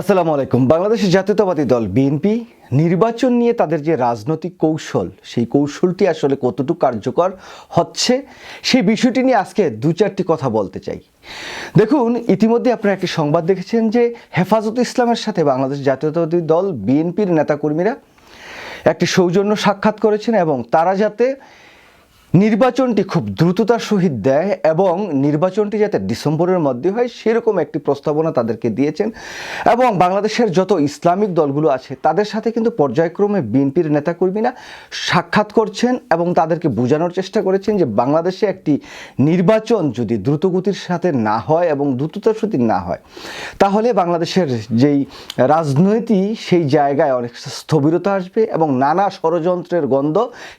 আসসালামু আলাইকুম। বাংলাদেশের জাতীয়তাবাদী দল বিএনপি নির্বাচন নিয়ে তাদের যে রাজনৈতিক কৌশল, সেই কৌশলটি আসলে কতটুকু কার্যকর হচ্ছে, সেই বিষয়টি নিয়ে আজকে দু চারটি কথা বলতে চাই। দেখুন, ইতিমধ্যে আপনারা একটি সংবাদ দেখেছেন যে হেফাজত ইসলামের সাথে বাংলাদেশ জাতীয়তাবাদী দল বিএনপির নেতাকর্মীরা একটি সৌজন্য সাক্ষাৎ করেছেন এবং তারা যাতে নির্বাচনটি খুব দ্রুততার সহিত দেয় এবং নির্বাচনটি যাতে ডিসেম্বরের মধ্যে হয়, সেরকম একটি প্রস্তাবনা তাদেরকে দিয়েছেন। এবং বাংলাদেশের যত ইসলামিক দলগুলো আছে, তাদের সাথে কিন্তু পর্যায়ক্রমে বিএনপির নেতাকর্মীরা সাক্ষাৎ করছেন এবং তাদেরকে বোঝানোর চেষ্টা করেছেন যে বাংলাদেশে একটি নির্বাচন যদি দ্রুতগতির সাথে না হয় এবং দ্রুততার সহিত না হয়, তাহলে বাংলাদেশের যেই রাজনৈতিক সেই জায়গায় অনেক স্থবিরতা আসবে এবং নানা ষড়যন্ত্রের গন্ধ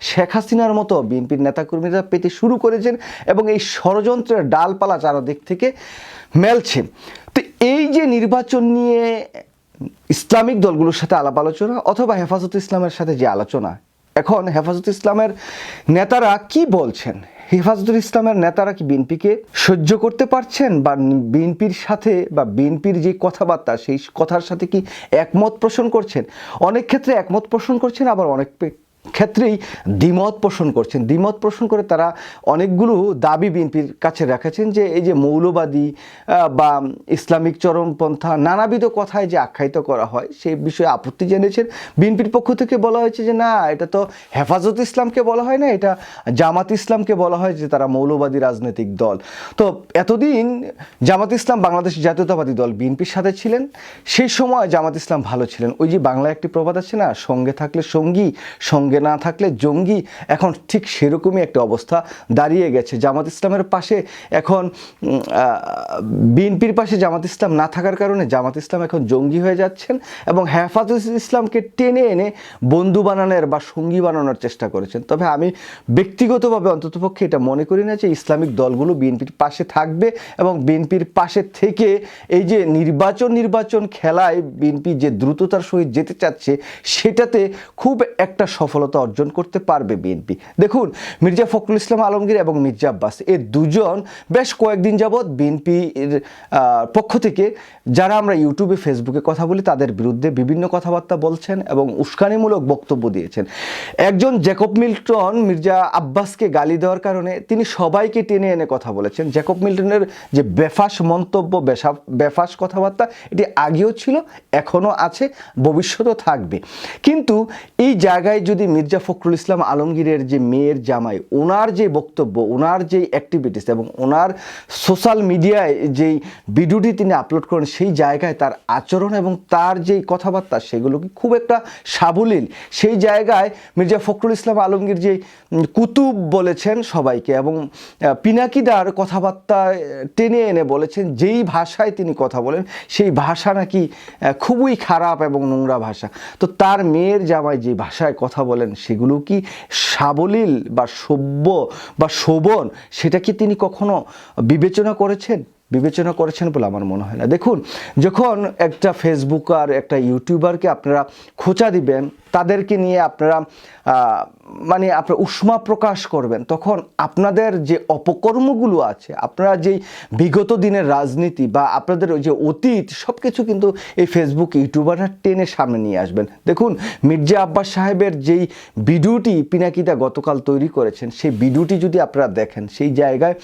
শেখ হাসিনার মতো বিএনপির নেতাকর্মীরা পেতে শুরু করেছেন এবং এই ষড়যন্ত্রের ডালপালা চারদিক থেকে মেলছে। তো এই যে নির্বাচন নিয়ে ইসলামিক দলগুলোর সাথে আলাপ আলোচনা অথবা হেফাজত ইসলামের সাথে যে আলোচনা, এখন হেফাজত ইসলামের নেতারা কি বলছেন? হেফাজতুল ইসলামের নেতারা কি বিএনপিকে সহ্য করতে পারছেন বা বিএনপির সাথে বা বিএনপির যে কথাবার্তা সেই কথার সাথে কি একমত পোষণ করছেন? অনেক ক্ষেত্রে একমত পোষণ করছেন, আবার অনেক ক্ষেত্রেই দ্বিমত পোষণ করছেন। দ্বিমত পোষণ করে তারা অনেকগুলো দাবি বিএনপির কাছে রেখেছেন যে এই যে মৌলবাদী বা ইসলামিক চরমপন্থা নানাবিধ কথায় যে আখ্যায়িত করা হয়, সেই বিষয়ে আপত্তি জেনেছেন বিএনপির পক্ষ থেকে বলা হয়েছে যে না, এটা তো হেফাজত ইসলামকে বলা হয় না, এটা জামাত ইসলামকে বলা হয় যে তারা মৌলবাদী রাজনৈতিক দল। তো এতদিন জামাত ইসলাম বাংলাদেশ জাতীয়তাবাদী দল বিএনপির সাথে ছিলেন, সেই সময় জামাত ইসলাম ভালো ছিলেন। ওই যে বাংলা একটি প্রবাদ আছে না, সঙ্গে থাকলে সঙ্গী, সঙ্গে না থাকলে জঙ্গি এখন ঠিক সেরকমই একটা অবস্থা দাঁড়িয়ে গেছে। জামাত ইসলামের পাশে এখন বিএনপির পাশে জামাত ইসলাম না থাকার কারণে জামাত ইসলাম এখন জঙ্গি হয়ে যাচ্ছেন এবং হেফাজত ইসলামকে টেনে এনে বন্ধু বানানোর বা সঙ্গী বানানোর চেষ্টা করেছেন। তবে আমি ব্যক্তিগতভাবে অন্ততপক্ষে এটা মনে করি না যে ইসলামিক দলগুলো বিএনপির পাশে থাকবে এবং বিএনপির পাশে থেকে এই যে নির্বাচন নির্বাচন খেলায় বিএনপি যে দ্রুততার সহিত যেতে চাচ্ছে, সেটাতে খুব একটা সফলতা অর্জন করতে পারবে বিএনপি। দেখুন, মির্জা ফখরুল ইসলাম আলমগীর এবং মির্জা আব্বাস এই দুজন বেশ কয়েকদিন যাবৎ বিএনপির পক্ষ থেকে যারা আমরা ইউটিউবে, ফেসবুকে কথা বলি, তাদের বিরুদ্ধে বিভিন্ন কথাবার্তা বলছেন এবং উস্কানিমূলক বক্তব্য দিয়েছেন। একজন জ্যাকব মিল্টন মির্জা আব্বাসকে গালি দেওয়ার কারণে তিনি সবাইকে টেনে এনে কথা বলেছেন। জ্যাকব মিল্টনের যে বেফাস মন্তব্য বেফাস কথাবার্তা, এটি আগেও ছিল, এখনও আছে, ভবিষ্যতেও থাকবে। কিন্তু এই জায়গায় যদি মির্জা ফখরুল ইসলাম আলমগীরের যে মেয়ের জামাই, ওনার যে বক্তব্য, ওনার যে অ্যাক্টিভিটিস এবং ওনার সোশ্যাল মিডিয়ায় যেই ভিডিওটি তিনি আপলোড করেন, সেই জায়গায় তার আচরণ এবং তার যেই কথাবার্তা, সেগুলো কি খুব একটা সাবলীল? সেই জায়গায় মির্জা ফখরুল ইসলাম আলমগীর যে কুতুব বলেছেন সবাইকে এবং পিনাকিদার কথাবার্তা টেনে এনে বলেছেন, যেই ভাষায় তিনি কথা বলেন, সেই ভাষা নাকি খুবই খারাপ এবং নোংরা ভাষা। তো তার মেয়ের জামাই যে ভাষায় কথা বলেন, সেগুলো কি সাবলীল বা সভ্য বা শোভন সেটা কি তিনি কখনো বিবেচনা করেছেন? বিবেচনা করেছেন বলে আমার মনে হয় না। দেখুন, যখন একটা ফেসবুক আর একটা ইউটিউবারকে আপনারা খোঁচা দিবেন তাদেরকে নিয়ে আপনারা মানে আপনার উষ্মা প্রকাশ করবেন। তখন আপনাদের যে অপকর্মগুলো আছে, আপনারা যেই বিগত দিনের রাজনীতি বা আপনাদের যে অতীত সব কিছু কিন্তু এই ফেসবুক ইউটিউবাররা টেনে সামনে নিয়ে আসবেন। দেখুন, মির্জা আব্বাস সাহেবের যেই ভিডিওটি পিনাকিদা গতকাল তৈরি করেছেন, সেই ভিডিওটি যদি আপনারা দেখেন, সেই জায়গায়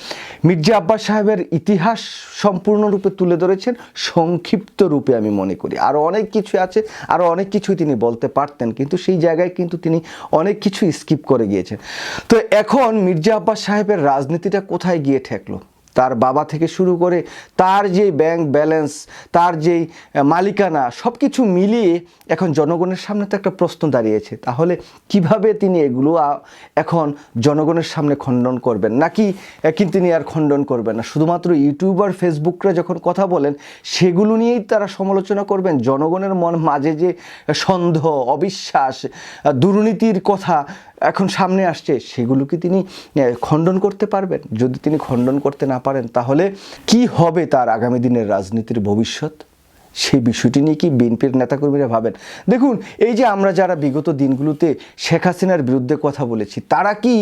মির্জা আব্বাস সাহেবের ইতিহাস সম্পূর্ণরূপে তুলে ধরেছেন সংক্ষিপ্ত রূপে আমি মনে করি। আরও অনেক কিছু আছে আরও অনেক কিছুই তিনি বলতে পারতেন কিন্তু সেই জায়গায় কিন্তু তিনি অনেক কিছু স্কিপ করে গিয়েছেন। তো এখন মির্জা আব্বাস সাহেবের রাজনীতিটা কোথায় গিয়ে ঠেকলো? তার বাবা থেকে শুরু করে তার যে ব্যাংক ব্যালেন্স, তার যেই মালিকানা সব কিছু মিলিয়ে এখন জনগণের সামনে তো একটা প্রশ্ন দাঁড়িয়েছে। তাহলে কীভাবে তিনি এগুলো এখন জনগণের সামনে খণ্ডন করবেন? নাকি কিন্তু তিনি আর খণ্ডন করবেন না? শুধুমাত্র ইউটিউবার, ফেসবুকরা যখন কথা বলেন, সেগুলো নিয়েই তারা সমালোচনা করবেন। জনগণের মন মাঝে যে সন্দেহ, অবিশ্বাস দুর্নীতির কথা এখন সামনে আসছে, সেগুলো কি তিনি খণ্ডন করতে পারবেন? যদি তিনি খণ্ডন করতে না পারেন, তাহলে কি হবে তার আগামী দিনের রাজনীতির ভবিষ্যৎ? সেই বিষয়টি নিয়ে কি বিএনপির নেতাকর্মীরা ভাবেন? দেখুন, এই যে আমরা যারা বিগত দিনগুলোতে শেখ হাসিনার বিরুদ্ধে কথা বলেছি, তারা কি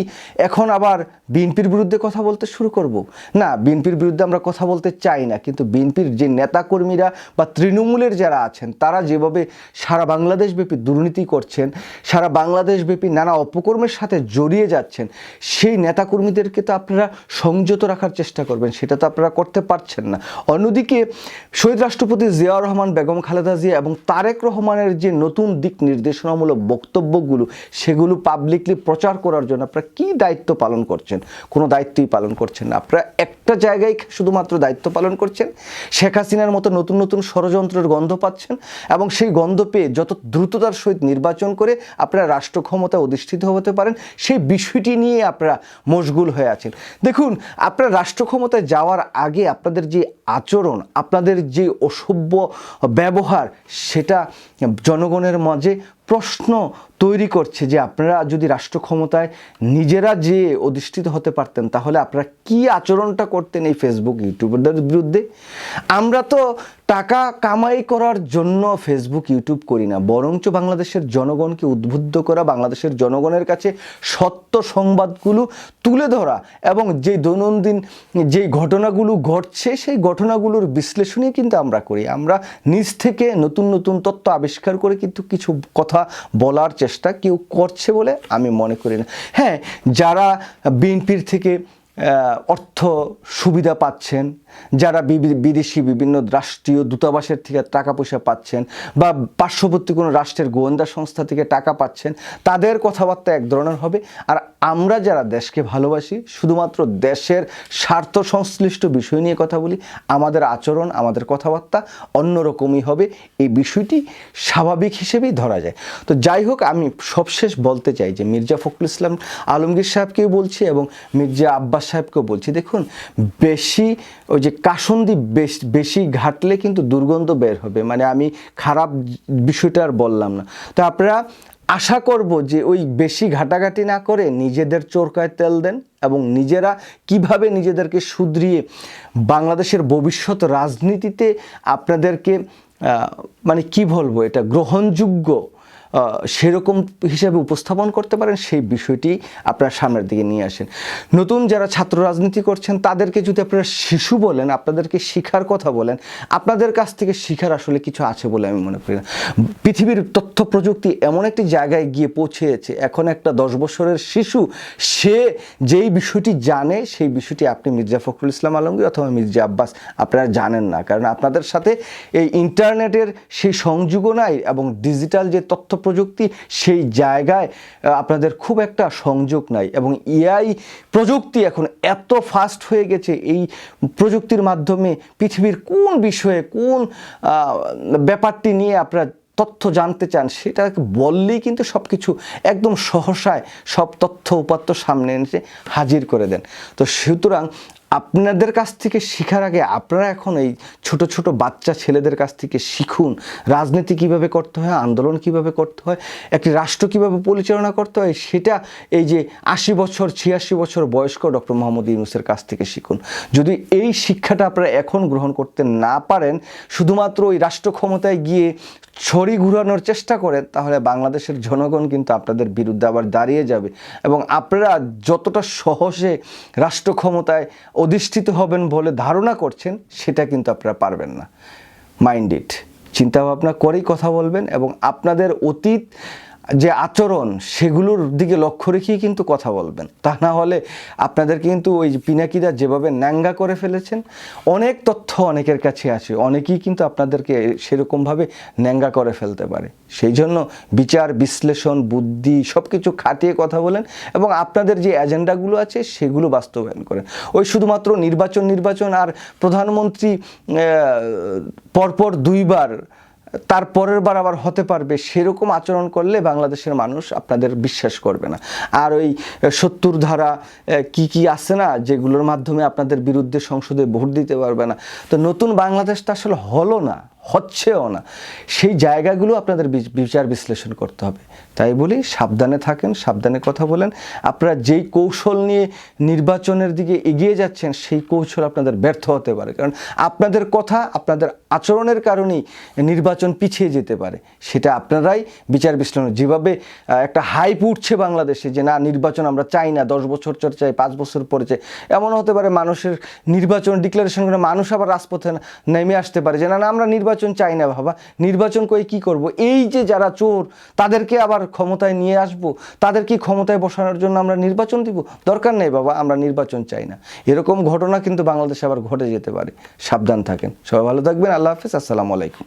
এখন আবার বিএনপির বিরুদ্ধে কথা বলতে শুরু করব? না, বিএনপির বিরুদ্ধে আমরা কথা বলতে চাই না, কিন্তু বিএনপির যে নেতাকর্মীরা বা তৃণমূলের যারা আছেন, তারা যেভাবে সারা বাংলাদেশব্যাপী দুর্নীতি করছেন, সারা বাংলাদেশব্যাপী নানা অপকর্মের সাথে জড়িয়ে যাচ্ছেন, সেই নেতাকর্মীদেরকে তো আপনারা সংযত রাখার চেষ্টা করবেন, সেটা তো আপনারা করতে পারছেন না। অন্যদিকে শহীদ রাষ্ট্রপতি জিয়াউর রহমান, বেগম খালেদা জিয়া এবং তারেক রহমানের যে নতুন দিক নির্দেশনামূলক বক্তব্যগুলো, সেগুলো পাবলিকলি প্রচার করার জন্য আপনারা কী দায়িত্ব পালন করছেন? কোনো দায়িত্বই পালন করছেন না। আপনারা একটা জায়গায় শুধুমাত্র দায়িত্ব পালন করছেন? শেখ হাসিনার মতো নতুন নতুন ষড়যন্ত্রের গন্ধ পাচ্ছেন? এবং সেই গন্ধ পেয়ে যত দ্রুততার সহিত নির্বাচন করে আপনারা রাষ্ট্র ক্ষমতা অধিষ্ঠিত হতে পারেন, সেই বিষয়টি নিয়ে আপনারা মশগুল হয়ে আছেন। দেখুন, আপনারা রাষ্ট্র ক্ষমতায় যাওয়ার আগে আপনাদের যে আচরণ, আপনাদের যে অসভ্য ব্যবহার সেটা জনগণের মাঝে প্রশ্ন তৈরি করছে যে আপনারা যদি রাষ্ট্র ক্ষমতায় নিজেরা যে অধিষ্ঠিত হতে পারতেন, তাহলে আপনারা কি আচরণটা করতেন এই ফেসবুক ইউটিউবারদের বিরুদ্ধে? আমরা তো টাকা কামাই করার জন্য ফেসবুক ইউটিউব করি না, বরঞ্চ বাংলাদেশের জনগণকে উদ্বুদ্ধ করা, বাংলাদেশের জনগণের কাছে সত্য সংবাদগুলো তুলে ধরা এবং যে দৈনন্দিন যেই ঘটনাগুলো ঘটছে, সেই ঘটনাগুলোর বিশ্লেষণই কিন্তু আমরা করি। আমরা নিজ থেকে নতুন নতুন তথ্য আবিষ্কার করে কিন্তু কিছু কথা বলার চেষ্টা কেউ করছে বলে আমি মনে করি না। হ্যাঁ যারা বিএনপির থেকে অর্থ সুবিধা পাচ্ছেন, যারা বিদেশি বিভিন্ন রাষ্ট্রীয় দূতাবাসের থেকে টাকা পয়সা পাচ্ছেন বা পার্শ্ববর্তী কোনো রাষ্ট্রের গোয়েন্দা সংস্থা থেকে টাকা পাচ্ছেন, তাদের কথাবার্তা এক ধরনের হবে। আর আমরা যারা দেশকে ভালোবাসি, শুধুমাত্র দেশের স্বার্থ সংশ্লিষ্ট বিষয় নিয়ে কথা বলি, আমাদের আচরণ, আমাদের কথাবার্তা অন্যরকমই হবে। এই বিষয়টি স্বাভাবিক হিসেবেই ধরা যায়। তো যাই হোক, আমি সবশেষ বলতে চাই যে মির্জা ফখরুল ইসলাম আলমগীর সাহেবকেও বলছি এবং মির্জা আব্বাস সাহেবকেও বলছি, দেখুন, বেশি ওই যে কাসন্দি বেশ ঘাটলে কিন্তু দুর্গন্ধ বের হবে। মানে আমি খারাপ বিষয়টা আর বললাম না। তো আপনারা আশা করব যে ওই বেশি ঘাটাঘাটি না করে নিজেদের চোরকায় তেল দেন এবং নিজেরা কীভাবে নিজেদেরকে শুধরিয়ে বাংলাদেশের ভবিষ্যৎ রাজনীতিতে আপনাদেরকে মানে কি বলব, এটা গ্রহণযোগ্য সেরকম হিসাবে উপস্থাপন করতে পারেন, সেই বিষয়টি আপনার সামনের দিকে নিয়ে আসেন। নতুন যারা ছাত্র রাজনীতি করছেন, তাদেরকে যদি আপনারা শিশু বলেন, আপনাদেরকে শিখার কথা বলেন, আপনাদের কাছ থেকে শিখার আসলে কিছু আছে বলে আমি মনে করি না। পৃথিবীর তথ্য প্রযুক্তি এমন একটি জায়গায় গিয়ে পৌঁছেছে, এখন একটা দশ বছরের শিশু, সে যেই বিষয়টি জানে, সেই বিষয়টি আপনি মির্জা ফখরুল ইসলাম আলমগীর অথবা মির্জা আব্বাস আপনারা জানেন না। কারণ আপনাদের সাথে এই ইন্টারনেটের সেই সংযোগও নাই এবং ডিজিটাল যে তথ্য প্রযুক্তি, সেই জায়গায় আপনাদের খুব একটা সংযোগ নাই এবং এআই প্রযুক্তি এখন এত ফাস্ট হয়ে গেছে, এই প্রযুক্তির মাধ্যমে পৃথিবীর কোন বিষয়ে কোন ব্যাপারটি নিয়ে আপনারা তথ্য জানতে চান, সেটা বললেই কিন্তু সব কিছু একদম সহসায় সব তথ্য উপাত্ত সামনে এনে হাজির করে দেন। তো সুতরাং আপনাদের কাছ থেকে শেখার আগে আপনারা এখন এই ছোট ছোট বাচ্চা ছেলেদের কাছ থেকে শিখুন। রাজনীতি কীভাবে করতে হয়, আন্দোলন কীভাবে করতে হয়, একটি রাষ্ট্র কীভাবে পরিচালনা করতে হয়, সেটা এই যে আশি বছর, ছিয়াশি বছর বয়স্ক ডক্টর মোহাম্মদ ইউনুসের কাছ থেকে শিখুন। যদি এই শিক্ষাটা আপনারা এখন গ্রহণ করতে না পারেন, শুধুমাত্র ওই রাষ্ট্র ক্ষমতায় গিয়ে ছড়ি ঘুরানোর চেষ্টা করেন তাহলে বাংলাদেশের জনগণ কিন্তু আপনাদের বিরুদ্ধে আবার দাঁড়িয়ে যাবে। এবং আপনারা যতটা সহজে রাষ্ট্র ক্ষমতায় অধিষ্ঠিত হবেন বলে ধারণা করছেন, সেটা কিন্তু আপনারা পারবেন না। মাইন্ড চিন্তাভাবনা চিন্তা করেই কথা বলবেন এবং আপনাদের অতীত যে আচরণ, সেগুলোর দিকে লক্ষ্য রেখেই কিন্তু কথা বলবেন। তা না হলে আপনাদের কিন্তু ওই পিনাকিদা যেভাবে ন্যাঙ্গা করে ফেলেছেন, অনেক তথ্য অনেকের কাছে আছে। অনেকেই কিন্তু আপনাদেরকে সেরকমভাবে ন্যাঙ্গা করে ফেলতে পারে। সেই জন্য বিচার, বিশ্লেষণ, বুদ্ধি সব কিছু খাটিয়ে কথা বলেন এবং আপনাদের যে এজেন্ডাগুলো আছে সেগুলো বাস্তবায়ন করেন। ওই শুধুমাত্র নির্বাচন নির্বাচন আর প্রধানমন্ত্রী পরপর দুইবার তার পরের বার আবার হতে পারবে, সেরকম আচরণ করলে বাংলাদেশের মানুষ আপনাদের বিশ্বাস করবে না। আর ওই সত্তর ধারা কি কি আছে না, যেগুলোর মাধ্যমে আপনাদের বিরুদ্ধে সংসদে ভোট দিতে পারবে না। তো নতুন বাংলাদেশটা আসলে হলো না। হচ্ছেও না। সেই জায়গাগুলো আপনাদের বিচার বিশ্লেষণ করতে হবে। তাই বলি সাবধানে থাকেন, সাবধানে কথা বলেন। আপনারা যেই কৌশল নিয়ে নির্বাচনের দিকে এগিয়ে যাচ্ছেন, সেই কৌশল আপনাদের ব্যর্থ হতে পারে। কারণ আপনাদের কথা, আপনাদের আচরণের কারণেই নির্বাচন পিছিয়ে যেতে পারে। সেটা আপনারাই বিচার বিশ্লেষণ যেভাবে একটা হাইপ উঠছে বাংলাদেশে যে না, নির্বাচন আমরা চাই না, দশ বছর চর চাই পাঁচ বছর পরে চাই এমন হতে পারে মানুষের নির্বাচন ডিক্লারেশন করে মানুষ আবার রাজপথে নেমে আসতে পারে যে, না না, আমরা নির্বাচন চাই না বাবা। নির্বাচন করে কি করব? এই যে যারা চোর, তাদেরকে আবার ক্ষমতায় নিয়ে আসব? তাদেরকে ক্ষমতায় বসানোর জন্য আমরা নির্বাচন দিব? দরকার নেই বাবা, আমরা নির্বাচন চাই না। এরকম ঘটনা কিন্তু বাংলাদেশে আবার ঘটে যেতে পারে। সাবধান থাকেন। সবাই ভালো থাকবেন। আল্লাহ হাফিজ। আসসালামু আলাইকুম।